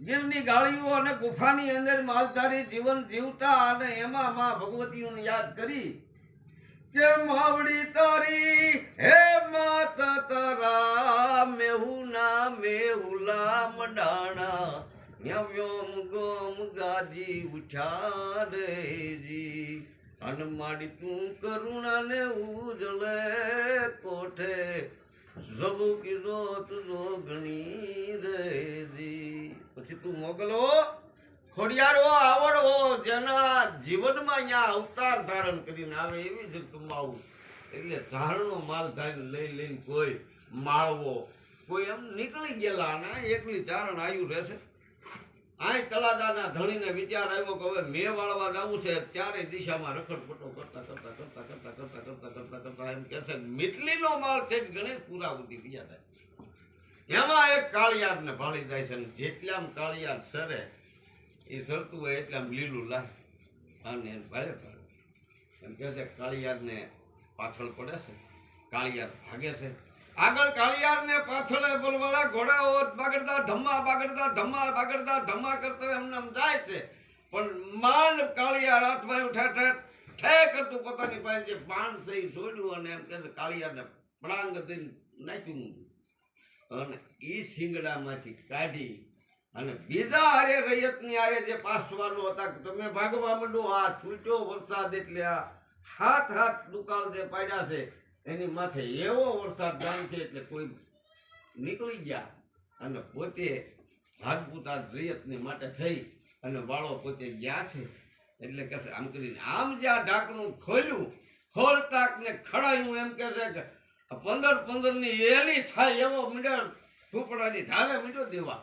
ગીરની ગાળીઓ અને ગુફાની અંદર માલધારી જીવન જીવતા અને એમાં માં ભગવતીઓને યાદ કરી કે માવડી તારી, હે માતા તારા મેહુના મેહુલા મડાણા ન્યવ્યોમ ગોમ ગાજી ઉછાડેજી રેજી માડી તું કરુણાને ઉજળે કોઠે, જબુ કીધો તું ગણી રેજી પછી તું મોગલો? ખોડિયારો આવડવો, જેના જીવનમાં અહીંયા અવતાર ધારણ કરીને આવે એવી જ કમાવું એટલે ધારણો માલ ધારીને લઈ લઈને કોઈ માળવો, કોઈ એમ નીકળી ગયેલા અને એકલી ચારણ આવ્યું રહેશે. આય કલાદાના ધણીને વિચાર આવ્યો કે હવે મેં વાળવા જવું છે ચારે દિશામાં રખડપટો કરતા કરતા કરતા કરતા કરતા કરતા કરતા કરતા એમ કે છે મિટલીનો માલ થઈ ગણેશ પૂરા સુધી ગયા થાય એમાં એક કાળિયારને ભાળી જાય છે જેટલા આમ કાળિયાર સરે, એ સરતું હોય એટલામ લીલું લાગે. અને ભાઈ ભારે એમ કહે છે, કાળિયારને પાછળ પડે છે, કાળિયાર ભાગે છે. આગળ કાળિયારને પાછળ બોલવાળા ઘોડાઓ બાગડતા, ધમ્મા બાગડતા ધમ્મા બાગડતા, ધમ્મા કરતા એમને આમ જાય છે. પણ માંડ કાળિયાર હાથમાં ઉઠા ઠે કરતું પોતાની પાસે જે બાણ છે એ જોડ્યું અને એમ કહે છે, કાળિયારને પડાંગ દઈને નાખ્યું. અને એ શિંગડામાંથી કાઢી અને બીજા હારે રૈયતની હારે જે પાસવાનો હતા તમે ભાગવા માંડો, આ છૂટ્યો વરસાદ એટલે આ હાથ હાથ દુકાળ જે પાડ્યા છે, એની માથે એવો વરસાદ જાય છે એટલે કોઈ નીકળી ગયા. અને પોતે રાજપૂતા રૈયતની માટે થઈ અને વાળો પોતે ગયા છે. એટલે કે આમ કરીને આમ જ્યાં ઢાંકણું ખોલ્યું ખોલતાક ને ખડાયું એમ કે છે કે પંદર પંદરની એલી થાય એવો મીંડળ ઝૂંપડાની ધારે મીંડો દેવા.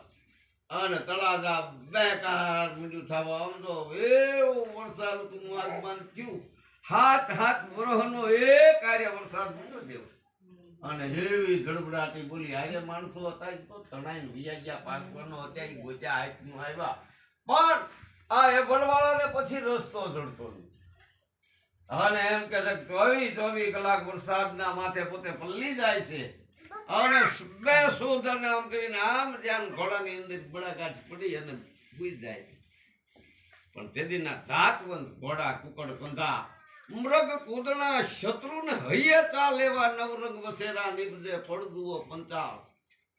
અને તળાજા બેકાર મીંડું થવા આમ તો એવો વરસાદ ઋતુનું આગમન થયું. હાથ હાથ વરહનો એક આર્ય વરસાદ મીંડો દેવો. અને એવી ધડબડાટી બોલી આજે માણસો હતા તો તણાઈને વિયા ગયા, પાછવાનો હતા ગોજા હાથનું આવ્યા. પણ આ એ બળવાળાને પછી રસ્તો જડતો નહીં અને એમ કે છે ચોવીસ ચોવીસ કલાક વરસાદના માથે પોતે પલ્લી જાય છે. અને બે સુધરને આમ કરીને આમ જ્યાં ઘોડાની અંદર બળાકાટ પડી અને બુઈ જાય છે. પણ તેદીના જાતવંત ઘોડા કુકડ કંધા, મૃગ કૂદણા શત્રુને હૈયતા લેવા નવરંગ વસેરા નિપજે પડદુઓ પંચાળ.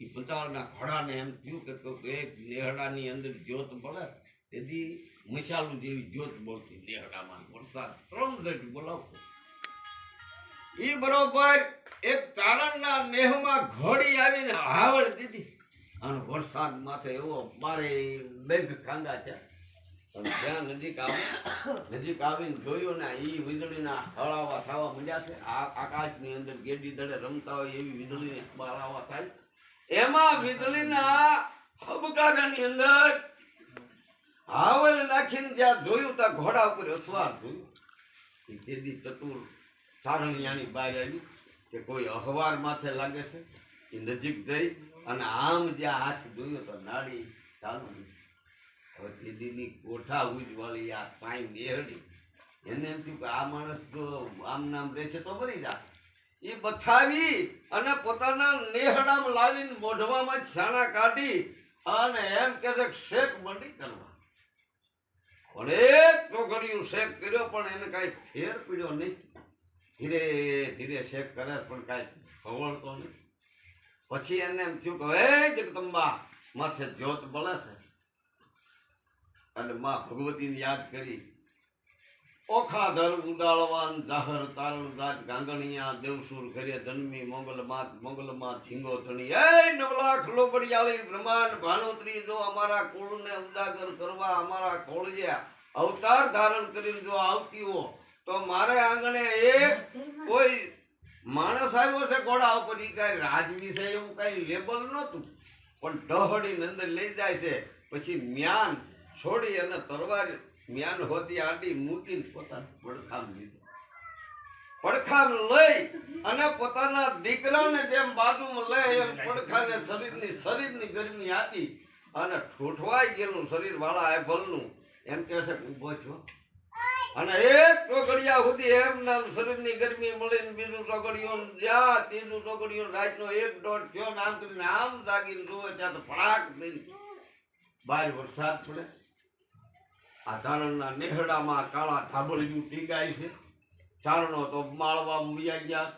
એ પંચાળના ઘોડાને એમ થયું કે એક નેહડાની અંદર જ્યોત મળે. તેથી મશાલું જેવી જ્યોત બળતી નેહડામાં વરસાદ ત્રણ જટ બોલાવતો. એ બરોબર એક તારણના નેહમાં ઘોડી આવીને હાવળ દીધી. અને વરસાદ માથે એવો મારે બેગ ખાંગા છે પણ જ્યાં નજીક આવી, નજીક આવીને જોયું ને એ વીજળીના હળાવા થવા મળ્યા છે. આ આકાશની અંદર ગેડી દડે રમતા હોય એવી વીજળીને હળાવા થાય. એમાં વીજળીના હબકારાની અંદર હાવલ નાખીને જ્યાં જોયું ત્યાં ઘોડા ઉપર અસવાર જોયું. તેદી ચતુર સારણિયાની બહાર આવી કે કોઈ અહવાર માથે લાગે છે. એ નજીક જઈ અને આમ જ્યાં હાથ જોયો તો નાડી ચાલુ. હવે દીદીની કોઠા ઉજવાળી આ સાઈ નેહડી, એને એમ થયું કે આ માણસ જો આમ નામ રહેશે તો મરી જા. એ બથાવી અને પોતાના નેહડામ લાવીને મોઢવામાં છાણા કાઢી અને એમ કે છે શેક મંડી કરવા એક ચોઘડિયું શેક કર્યો, પણ એને કાંઈ ફેર પીડ્યો નહીં. ધીરે ધીરે શેક કરે પણ કાંઈ ભવળતો નહીં. પછી એને એમ થયું કે, હે જગદંબા, માથે જ્યોત બળે છે. અને માં ભગવતીને યાદ કરી ઓખા ધર ઉડાળવાન જાહર તારણ દાજ ગાંગણિયા દેવસુર ઘરે જન્મી મોગલ માત, મોગલ માં ધીંગો ધણી. એ નવલાખ લોબડિયાળી બ્રહ્માંડ ભાનોત્રી, જો અમારા કુળને ઉજાગર કરવા અમારા કોળજ્યા અવતાર ધારણ કરીને જો આવતી હો, તો મારે આંગણે એક કોઈ માણસ આવ્યો છે ઘોડા ઉપર, ઈ કાંઈ રાજવી છે એવું કાંઈ લેબલ નહોતું. પણ ડહડીને અંદર લઈ જાય છે, પછી મ્યાન છોડી અને તરવાર મ્યાન હોતી આડી મૂકીને પોતાનું પડખામ લીધું. પડખામ લઈ અને પોતાના દીકરાને જેમ બાજુમાં લે એમ પડખાને શરીરની શરીરની ગરમી આપી અને ઠોઠવાઈ ગયેલું શરીર વાળા એભલનું એમ કહે છે ઊભો છો. અને એક ચોગડિયા સુધી એમ નામ શરીરની ગરમી મળીને બીજું ચોઘડિયું જ્યાં ત્રીજું ચોઘડિયું રાતનો એક દોઢ થયો આમ કરીને આમ જાગીને જોવે ત્યાં તો ફળાક દઈને બહાર વરસાદ પડે. આ ધારણના નેહડામાં કાળા ઢાબળિયું ટીંગાય છે. ચારણો તો માળવા મૂયા ગયા.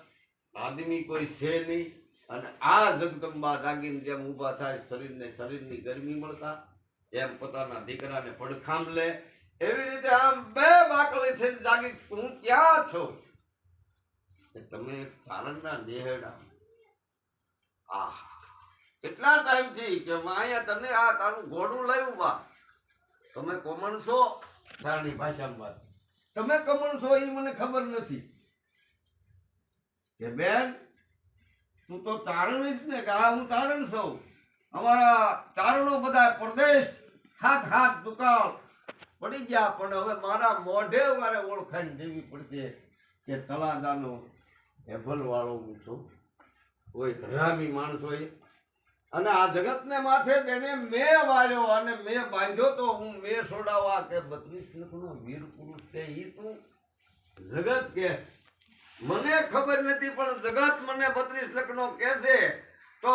આદમી કોઈ છે નહીં. અને આ જગદંબા જાગીને જેમ ઊભા થાય શરીરને શરીરની ગરમી મળતા, એમ પોતાના દીકરાને પડખામ લે. એવી રીતે આમ બે બાકડી થઈને જાગી, હું ક્યાં છું? તમે તારણના નેહડા. આહ. કેટલા ટાઈમથી કે અહીંયા તને આ તારું ઘોડું લાવ્યું બા તમે કોમન છો? સારની ભાષામાં તમે કોમણ છો એ મને ખબર નથી. કે બેન, તું તો તારણીશ ને કે હા હું તારણ છું. અમારા તારણો બધા પ્રદેશ, હાથ હાથ દુકાળ. પડી ગયા, પણ હવે મારા મોઢે મારે ઓળખાણ દેવી પડશે કે તળાદાનો હેભલ વાળો હું છું. કોઈ હરામી માણસો એ અને આ જગતને માથે તેને મેં વાળ્યો અને મેં બાંધ્યો તો હું મેં છોડાવવા કે બત્રીસ નો વીર પુરુષ કે ઈ તું જગત કે. મને ખબર નથી, પણ જગત મને બત્રીસ લખનો કે છે તો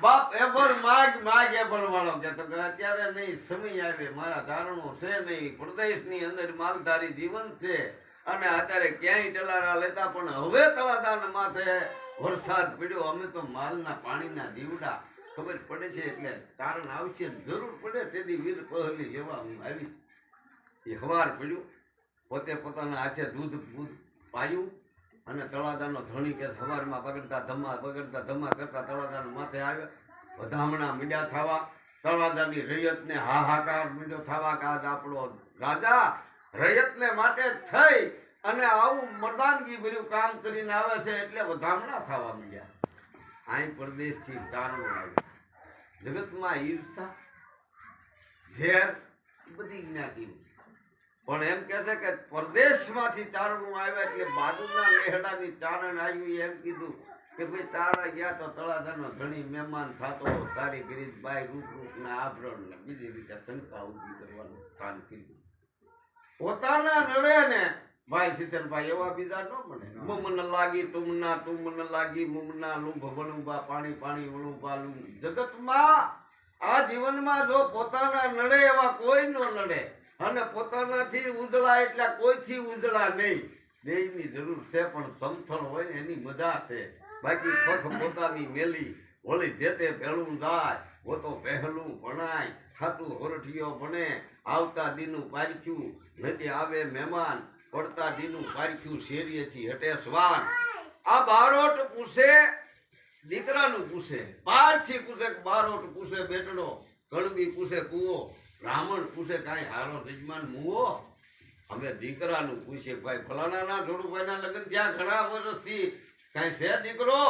બાપ એબલ માગ માગ એબલ વાળો કે તો કે અત્યારે નહીં, સમય આવે, મારા ધારણો છે નહીં, પ્રદેશની અંદર માલધારી જીવન છે. અને અત્યારે ક્યાંય ટલારા લેતા પણ હવે તળાદાન માથે વરસાદ પડ્યો, અમે તો માલના પાણીના દીવડા, ખબર પડે છે એટલે તારણ આવશે જરૂર પડે તેથી વીર પહલી લેવા હું આવી. એ હવાર પડ્યું, પોતે પોતાના હાથે દૂધ બૂધ પાયું અને તળાદાનો ધણી કે સવારમાં પકડતા ધમા, બગડતા ધમા કરતા તળાદાનો માથે આવ્યો. વધામણા મીડ્યા થવા તળાદાની રૈયતને હાહાકાર મીડ્યો થવા કાદ આપણો રાજા રૈયતને માટે થઈ અને આવું મરદાનગી ભર્યું કામ કરીને આવે છે એટલે વધામણા થવા મળ્યા અહીં પરદેશથી તારણો આવ્યો જગતમાં ઈર્ષા, ઝેર બધી જ્ઞાતિ પણ એમ કે છે કે પરદેશમાંથી ચારણું આવ્યા એટલે બાજુના લેહડાની ચારણ આવ્યું એમ કીધું કે ભાઈ તારા ગયા તો તળાદાનો ધણી મહેમાન થતો તારી ગિરીશભાઈ રૂપ રૂપના આભરણને બીજી રીતે શંકા ઊભી કરવાનું કામ કીધું પોતાના નડે ને ભાઈ એવા બીજા ન મને. મુમન લાગી તુમના તુમન લાગી મુમના લુંભ વણુંબા પાણી પાણી વણુંબા લુંબ જગતમાં આ જીવનમાં જો પોતાના નડે એવા કોઈ નો નડે. અને પોતાનાથી ઉજળા એટલે કોઈથી ઉજળા નહીં. દેહની જરૂર છે, પણ સમથણ હોય ને એની મજા છે. બાકી પગ પોતાની મેલી. હોળી જે તે ભેળું જાય, વો તો પહેલું ભણાય. ખાતું હોરઠિયો ભણે આવતા દીનું પારખ્યું. નથી આવે મહેમાન. પડતા દીનું પારખ્યું શેરીએથી હટે સ્વાન. આ બારોટ પૂછે, દીકરાનું પૂછે પારથી પૂછે બારોટ પૂછે બેટડો કણબી પૂછે કૂવો, બ્રાહ્મણ પૂછે કાંઈ હારો યજમાન મૂવો? અમે દીકરાનું પૂછે ભાઈ ફલાણાના જોડુભાઈના લગ્ન થયા ઘણા વર્ષથી? કાંઈ છે દીકરો?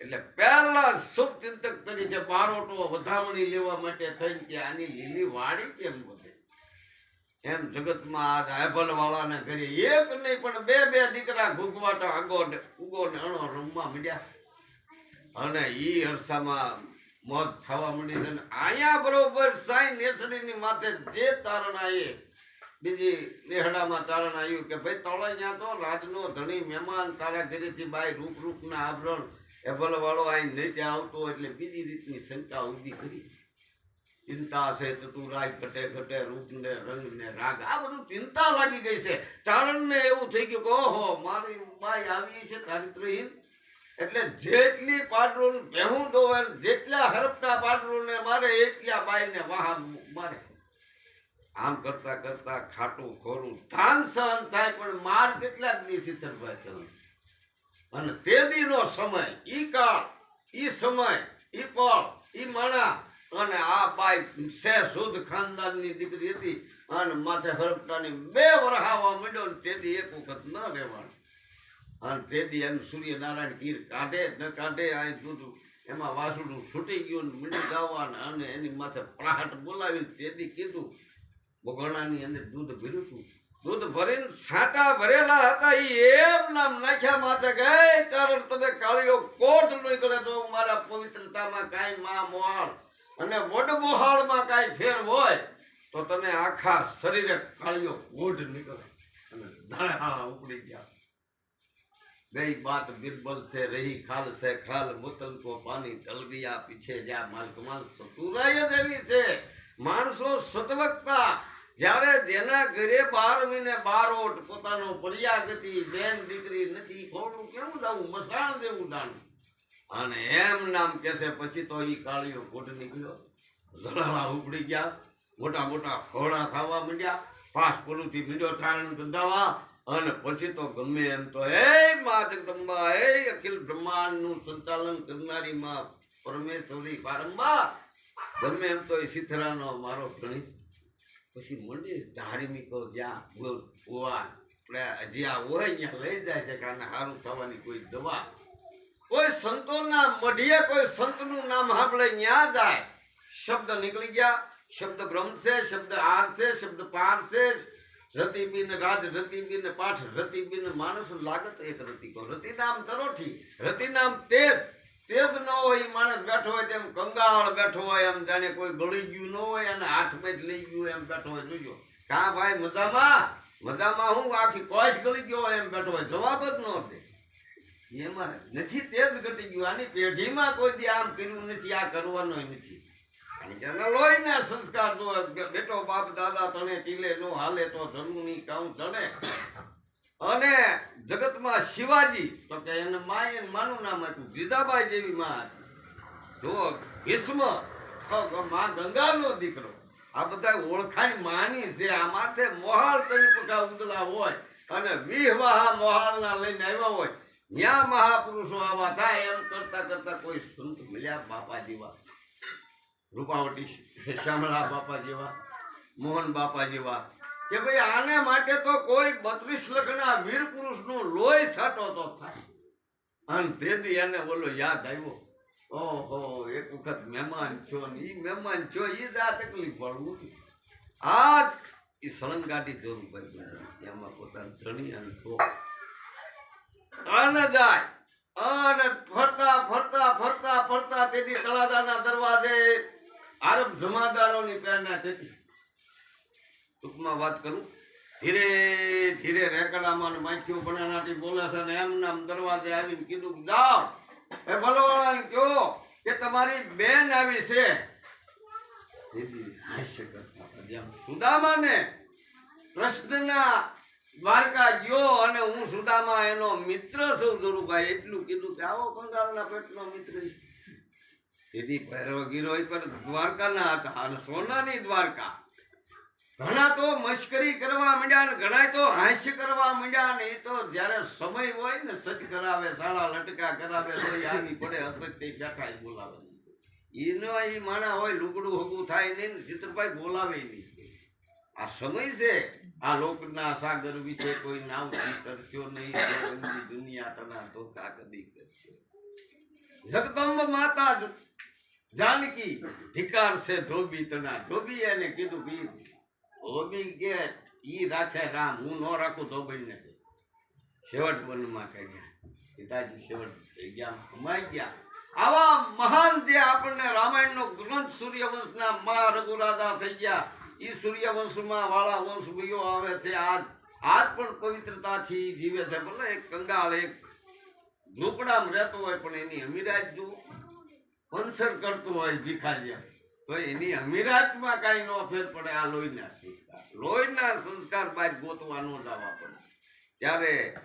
એટલે પહેલા શુભ ચિંતક તરીકે બારોટો વધામણી લેવા માટે થઈને કે આની લીલી વાડી કેમ એમ જગતમાં આ રાયભલ વાળાને ઘરે એક નહીં, પણ બે બે દીકરા ઘૂઘવાટા આગો ઉગો ને અણો રમવા માંડ્યા. અને ઈ અરસામાં મોત થવા માંડી છે. અહીંયા બરોબર સાઈ નેસડીની માથે જે તારણ આવી બીજી નેહડામાં તારણ આવ્યું કે ભાઈ તળે તો રાજનો ધણી મહેમાન તારા ઘરેથી બાય રૂપ રૂપના આભરણ એભલવાળો અહીં નહીં ત્યાં આવતો એટલે બીજી રીતની શંકા ઊભી કરી. ચિંતા છે ચતુરાય ઘટે ઘટે રૂપ ને રંગ ને રાગ આ બધું ચિંતા લાગી ગઈ છે. ચારણ ને એવું થઈ ગયું કે, ઓહો, મારી બાઈ આવી છે ચારિત્રહીન એટલે જેટલી પાડરું ભેહું દોવે જેટલા હરપટા પાડરું ને મારે, એટલા બાઈ ને વાહ મારે. આમ કરતા કરતા ખાટું ખોરું ધાન સહન થાય, પણ માર કેટલાક દી સિત્તરભાઈ સહન અને તે દીનો સમય, ઈ કાળ, ઈ સમય, ઈ પળ, ઈ માણા અને આ બાઈ સે શુદ્ધ ખાનદાનની દીકરી હતી અને માથે હરપટાની બે વરહાવા મળ્યો ને તેથી એક વખત ન રહેવાનું. અને તેથી એમ સૂર્યનારાયણ ગીર કાઢે, ન કાઢે, આ દૂધ એમાં વાસુડું છૂટી ગયું ને મીંડું ગાવાના અને એની માથે પ્રાહટ બોલાવીને તેથી કીધું બગોણાની અંદર દૂધ ભર્યું હતું દૂધ ભરીને છાંટા ભરેલા હતા એ એમ નામ નાખ્યા માથે ગઈ કારણ તમે કાળીઓ કોટ નીકળે તો મારા પવિત્રતામાં કાંઈ માં મોહાળ અને મોઢ મોહાળમાં કાંઈ ફેર હોય, તો તમે આખા શરીરે કાળીઓ ઓઢ નીકળે. અને ધણા ઉપડી ગયા. ગઈ બાત બિરબલ સે રહી ખાલ છે, ખાલ મુતન કો પાણી તલગિયા પીછે જ્યાં માલકમાલ સતુરાય એવી છે. માણસો સતવકતા, જ્યારે જેના ઘરે બાર મહિને બાર ઓટ પોતાનો પર્યાગતિ બેન દીકરી નથી ખોડું કેવું લાવું મસાણ દેવું દાણું. અને એમ નામ કેસે પછી તો એ કાળીઓ કોટ નીકળ્યો. ઝળાળા ઉપડી ગયા, મોટા મોટા ફોડા થવા માંડ્યા પાસ પરુથી મીડો ઠારણ ગંધાવા, અને પછી તો ગમે એમ તો હે મા જગદંબા હે અખિલ બ્રહ્માંડનું સંચાલન કરનારી માં પરમેશ્વરી પારંબા ગમે એમ તો એ સિથરાનો મારો ગણિત પછી મંડી ધાર્મિકો જ્યાં ભૂલ આપણે જ્યાં હોય, ત્યાં લઈ જાય છે, કારણ સારું થવાની કોઈ દવા. કોઈ સંતોના મઢીએ કોઈ સંતનું નામ સાંભળે, ન્યા જાય. શબ્દ નીકળી ગયા, શબ્દ બ્રહ્મ છે, શબ્દ આર છે, શબ્દ પાર છે. રતિબીન રાજ રતિબીન પાઠ રતિબીન માણસ, લાગત એક રતિ કો. રતિ નામ તરોઠી, રતિ નામ તેજ. તેજ ન હોય માણસ બેઠો હોય તેમ કંગાળ બેઠો હોય એમ જાણે કોઈ ગળી ગયું ન હોય અને હાથમાં જ લઈ ગયું એમ બેઠો હોય. જોજો. કા ભાઈ, મજામાં? મજામાં હું? આખી કોઈ ગળી ગયો હોય, એમ બેઠો હોય. જવાબ જ ન દે. એમાં નથી તેજ ઘટી ગયું. આની પેઢીમાં કોઈ દી આમ કર્યું નથી, આ કરવાનો નથી. અને જેને લોહીના સંસ્કાર જો બેટો બાપ, દાદા તને ટીલે નો હાલે તો ધર્મની કાઉ તને અને જગતમાં શિવાજી, તો કે એને માય એને માનું નામ હતું જીજાબાઈ જેવી માં જો ભીષ્મ, તો માં ગંગાનો દીકરો. આ બધા ઓળખાણ માની છે, આ માટે મોહાલ તરીકે ઉદલા હોય અને વિહવાહા મોહાલના લઈને આવ્યા હોય. ત્યાં મહાપુરુષો આવા થાય એમ કરતા કરતા કોઈ સંત મળ્યા બાપા જેવા. રૂપાવટી શ્યામલા બાપા જેવા, મોહન બાપા જેવા. કે ભાઈ આને માટે તો કોઈ બત્રીસ લખના વીર પુરુષનું લોહી છાંટો તો થાય. અને તેથી એને બોલો યાદ આવ્યો, ઓહો, એક વખત મહેમાન છો ને ઈ મહેમાન છો એ જ આ તકલીફ પડવું આ એ સળંગાટી જરૂર પડી એમાં પોતાની ધણી અને તો આને જાય ફરતા ફરતા ફરતા ફરતા તેથી તળાજાના દરવાજે આરબ જમાદારોની પ્રેરણા થતી ટૂંકમાં વાત કરું, ધીરે ધીરે રેકડામાં માખીઓ બનાનાટી બોલે ને એમ નામ દરવાજે આવીને કીધું જાઓ, એ ભલવાળાને કહો કે તમારી બેન આવી છે. સુદામાને કૃષ્ણના દ્વારકા ગયો અને હું સુદામા એનો મિત્ર છું ધરુભાઈ. એટલું કીધું કે આવો કંગાળના પેટનો મિત્ર છે. પહેરો ગીરો પર દ્વારકાના હતા અને સોનાની દ્વારકા. ઘણા તો મશ્કરી કરવા માંડ્યા ને ઘણા તો હાસ્ય કરવા માંડ્યા ને એ તો જ્યારે સમય હોય ને સચ કરાવે, સાળા લટકા કરાવે, તો આવી પડે અસત્ય બેઠા બોલાવે. એનો એ માણા હોય, લુગડું હગું થાય નહીં ને, ચિત્રભાઈ બોલાવે નહીં. આ સમય છે. આ લોકના સાગર વિશે કોઈ નાવથી કરશો નહીં. દુનિયા તના ધોખા કદી કરશો. જગદંબ માતા જાનકી ધિકાર છે ધોબી તના. ધોબી એને કીધું કે ધોબી કે ઈ રાખે રામ. હું ન રાખું ધોબીને શેવટ વનમાં કર્યા પિતાજી શેવટ થઈ ગયા કમાઈ ગયા. આવા મહાન જે આપણને રામાયણનો ગ્રંથ સૂર્યવંશના મા રઘુરાધા થઈ ગયા. ઈ સૂર્યવંશમાં વાળા વંશ ભાઈઓ આવે છે. આજ આજ પણ પવિત્રતાથી જીવે છે. ભલે એક કંગાળ, એક ઝૂંપડામાં રહેતો હોય, પણ એની અમીરાત જુઓ. પંસર કરતો હોય ભીખાજીયા તો એની અમીરાતમાં કાંઈ ન ફેર પડે. આ લોહીના સંસ્કાર. લોહીના સંસ્કાર બાદ ગોતવાનો જ જવા પડે. ત્યારે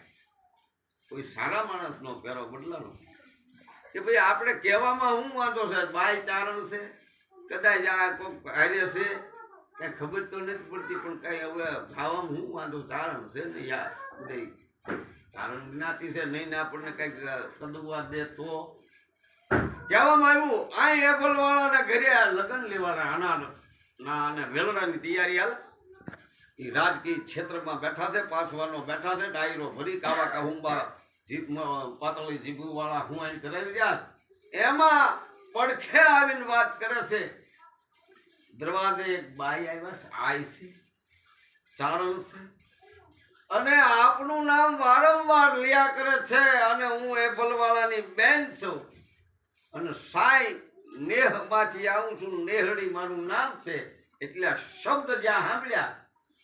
કોઈ સારા માણસનો ફેરો બદલાનો કે ભાઈ, આપણે કહેવામાં શું વાંધો છે? બાય ચારણ છે. કદાચ આ કોઈ હારે છે. કઈ ખબર તો નથી પડતી, પણ કઈ હવે ખાવામાં હું વાંધો? તારણ છે ને યાર તારણ જ્ઞાતિ છે, નહીં ને આપણને કંઈક કદુવા દે તો? કહેવામાં આવ્યું આ એપલ વાળાના ઘરે લગ્ન લેવાના આના ના અને વેલડાની તૈયારી હાલ. એ રાજકીય ક્ષેત્રમાં બેઠા છે પાસવાનો બેઠા છે, ડાયરો ભરી કાવા કાહુંબા જીપ પાતળી જીભવાળા હું અહીં કરાવી રહ્યા. એમાં પડખે આવીને વાત કરે છે. દરવાજે એક બાઈ આવ્યા છે આઈ છે ચારણ છે અને આપનું નામ વારંવાર લ્યા કરે છે અને હું એ ભલવાળાની બેન છું. અને સાઈ નેહમાંથી આવું છું, નેહડી મારું નામ છે. એટલે શબ્દ જ્યાં સાંભળ્યા,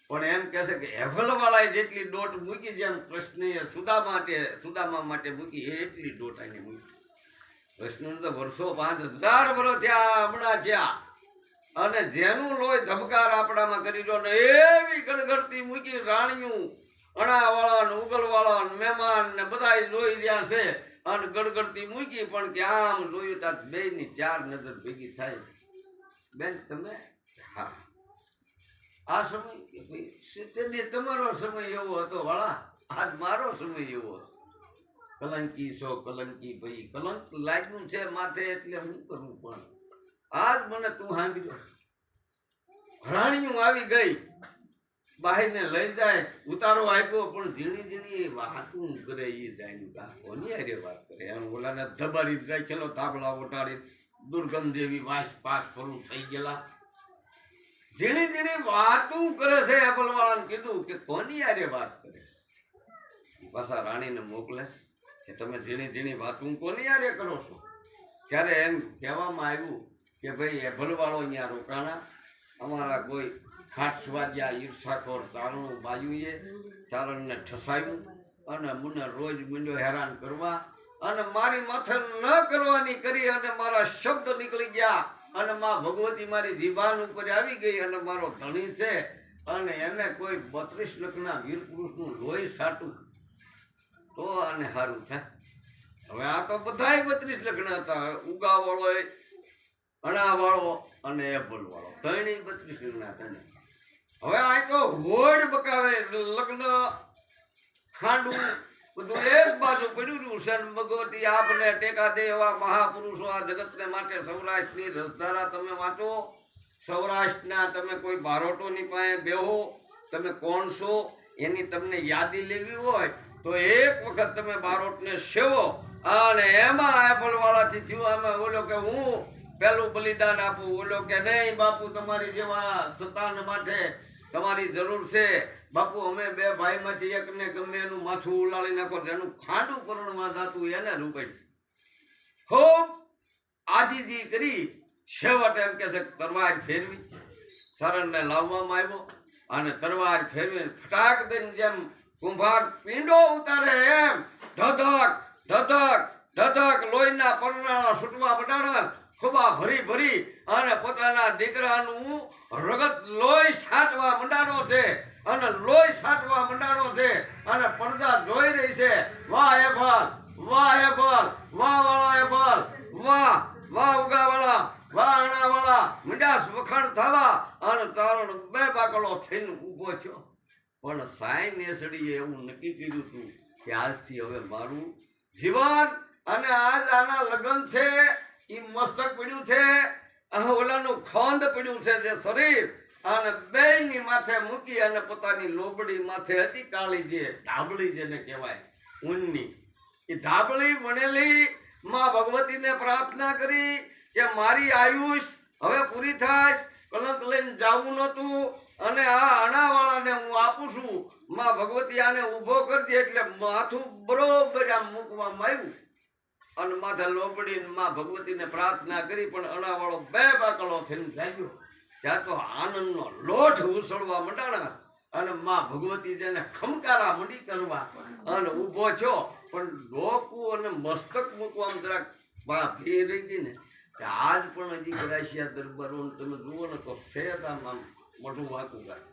પણ એમ કહે છે કે હેફલવાળાએ જેટલી દોટ મૂકી જેમ કૃષ્ણએ સુદા માટે, સુદામા માટે મૂકી, એ એટલી દોટ આને મૂકી. કૃષ્ણને તો વર્ષો પાંચ હજાર વર્ષ થયા, હમણાં થયા. અને જેનું લોહી ધબકાર આપણામાં કરી દો ને એવી ગડગડતી મૂકી રાણીયું અણાવાળા ને ઉગલવાળા ને મહેમાન ને બધા જોઈ રહ્યા છે અને ગડગડતી મૂકી, પણ કે આમ જોયું ત્યાં બે ની ચાર નજર ભેગી થાય. બેન, તમે? હા. આ સમય કે ભાઈ સિત્તેર તમારો સમય એવો હતો, વાળા. આજ મારો સમય એવો હતો. કલંકી સો કલંકી ભાઈ. કલંક લાગ્યું છે માથે એટલે હું કરું પણ? આજ મને તું સાંભળ્યો રાણીઓ આવી ગઈ. બાહીને લઈ જાય, ઉતારો આપ્યો, પણ ઝીણી ઝીણી વાતું કરે, એ જાણ્યું કે કોની અરે વાત કરે? એમ ઓલાને ધબારી રાખેલો તાબલા ઓટાડી દુર્ગંધ જેવી વાસ પાસ ફરું થઈ ગયેલા. ઝીણી ઝીણી વાતું કરે છે એપલવાળાને કીધું કે કોની આરે વાત કરે? પાછા રાણીને મોકલે કે તમે ઝીણી ઝીણી વાતું કોની આરે કરો છો? ત્યારે એમ કહેવામાં આવ્યું કે ભાઈ એભલવાળો અહીંયા રોકાણા. અમારા કોઈ ખાટ સ્વાજ્યા ઈર્ષાખોર તારણું બાજુએ તારણને ઠસાયું અને મને રોજ મને હેરાન કરવા અને મારી માથે ન કરવાની કરી અને મારા શબ્દ નીકળી ગયા. અને માં ભગવતી મારી દિવાન ઉપર આવી ગઈ અને મારો ધણી છે અને એને કોઈ બત્રીસ લખના વીર પુરુષનું લોહી સાટું. તો આને સારું થાય. હવે આ તો બધાય બત્રીસ લગ્ન હતા. ઉગાવાળો અણાવાળો અને એપલ વાળો ત્રણેય બત્રીસ હવે આ તો લગ્ન ખાંડવું બધું એક બાજુ પડ્યું ભગવતી આપને ટેકા દે એવા મહાપુરુષો આ જગતને માટે સૌરાષ્ટ્રની રસધારા તમે વાંચો. સૌરાષ્ટ્રના તમે કોઈ બારોટોની પાસે બેહો, તમે કોણ છો, એની તમને યાદી લેવી હોય, તો એક વખત તમે બારોટને સેવો. અને એમાં એપલ વાળાથી થયું અમે બોલો કે હું પેલું બલિદાન આપું બોલો કે, નહીં, બાપુ, તમારી જેવા સતાન માટે તમારી જરૂર છે. બાપુ, અમે બે ભાઈમાંથી એકને ગમે એનું માથું ઉલાળી નાખો એનું ખાંડું પરણમાં થતું એને રૂપાઈ ખૂબ આજીજી કરી છેવટ એમ કે છે, તરવાર ફેરવી. શરણને લાવવામાં આવ્યો અને તરવાર ફેરવી ફટાક દઈને જેમ કુંભાર પીંડો ઉતારે એમ ધધક ધધક ધધક લોહીના પરણા છૂટવા બટાડા ખોબા ભરી ભરી અને પોતાના દીકરાનું રગત લોહી છાંટવા મંડાણો છે. અને લોહી છાંટવા મંડાણો છે અને પડદા જોઈ રહી છે. વાહ એ ભલ વાહ એ ભલ વાહ વાળા એ ભલ વાહ વાહ ઉગાવાળા વાહ આણાવાળા મંડાસ વખાણ થવા અને તારણ બે બાકડો થઈને ઊભો થયો. પણ સાઈ નેસડીએ એવું નક્કી કર્યું હતું કે આજથી હવે મારું જીવન અને આજ આના લગ્ન છે એ મસ્તક પડ્યું છે આ ઓલાનું ખોંદ પડ્યું છે જે શરીર. અને બેયની માથે મૂકી અને પોતાની લોબડી માથે હતી કાળી જે ધાબળી જેને કહેવાય, ઊનની. એ ધાબળી વણેલી માં ભગવતીને પ્રાર્થના કરી કે મારી આયુષ હવે પૂરી થાય કલંક લઈને જાવું નહોતું અને આ અણાવાળાને હું આપું છું. માં ભગવતી આને ઊભો કરી દે એટલે માથું બરોબર આમ મૂકવામાં આવ્યું. અને માથે લોબડી માં ભગવતીને પ્રાર્થના કરી, પણ અણાવાળો બે બાકડો થઈને જાગ્યો. ત્યાં તો આનંદનો લોઠ ઉસળવા મંડાણા અને માં ભગવતી તેને ખમકારા મંડી કરવા અને ઊભો થયો. પણ ડોકું અને મસ્તક મૂકવા જરાક બા ભે રહી ગઈ ને. આજ પણ હજી રાશિયા દરબારો તમે જુઓ ને તો સેજ આમ મોઢું વાંકું ગાય.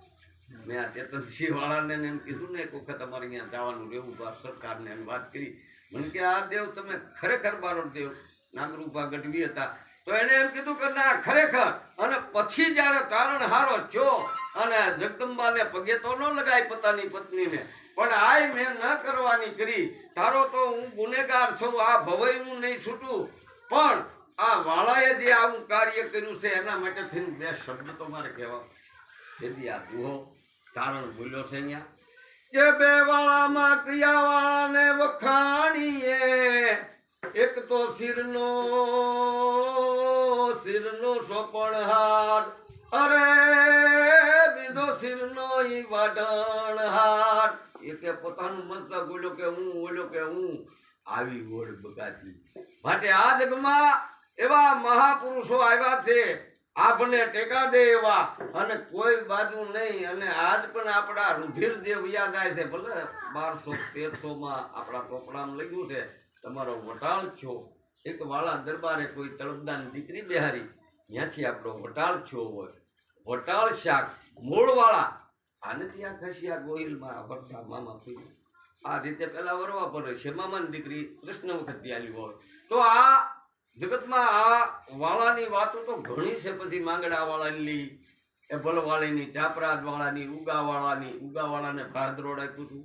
મેં આ ચેતનસિંહ વાળાને એમ કીધું ને, એક વખત અમારે અહીંયા જવાનું રહેવું સરકારને એમ વાત કરી. મને કે, આ દેવ તમે ખરેખર મારો દેવ, નાગરૂપા ગઢવી હતા. તો એને એમ કીધું કે, ના, ખરેખર. અને પછી જ્યારે તારણ હારો થયો અને જગદંબાને પગે તો ન લગાય પોતાની પત્નીને, પણ આય મેં ન કરવાની કરી. તારો તો હું ગુનેગાર છું, આ ભવઈ હું નહીં છૂટું. પણ આ વાળાએ જે આવું કાર્ય કર્યું છે, એના માટે થઈને બે શબ્દ તો મારે કહેવા. તેથી આ દુહો તારણ ભૂલ્યો છે અહીંયા. કે બે વાળામાં કયા વાળાને વખાણીએ, એક તો શિરનો શિરનો સોપણ હાર અરે બીજો શિરનો ઈ વાઢણ હાર એ કે પોતાનું મંત્ર બોલ્યો કે હું, બોલ્યો કે હું. આવી ઓળ બગાતી માટે આ જગમાં એવા મહાપુરુષો આવ્યા છે. આપને ટેકા દે એવા અને કોઈ બાજુ નહીં. અને આજ પણ આપણા રુધિર વયા જાય છે, ભલે બારસો તેરસો માં આપણા ચોપડામાં લખ્યું છે, તમારો વટાળ થયો એક વાળા દરબારે કોઈ તળપદાન દીકરી બેહારી, ત્યાંથી આપણો વટાળ થયો હોય. વટાળ શાક મૂળવાળા આને આ ખસિયા ગોહિલમાં વરસા મામા પીવું આ રીતે પેલા વરવા પડે છે. મામાની દીકરી કૃષ્ણ વખત આલી હોય. તો આ જગતમાં આ વાળાની વાતો તો ઘણી છે પછી માંગડા વાળાની એભલ વાળીની ચાપરાજ વાળાની ઉગાવાળાની, ઉગાવાળાને ઉગા વાળાને ભારદ્રોડ આપ્યું હતું.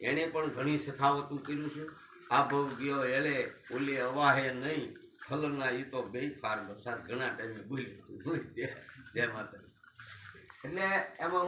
એણે પણ ઘણી સખાવતું કર્યું છે. આ ભવ ગયો એલે ઓલી અવાહે નહીં, ફલના એ તો બે ફાર વરસાદ ઘણા ટાઈમે બોલી જય જય માતા એટલે એમાં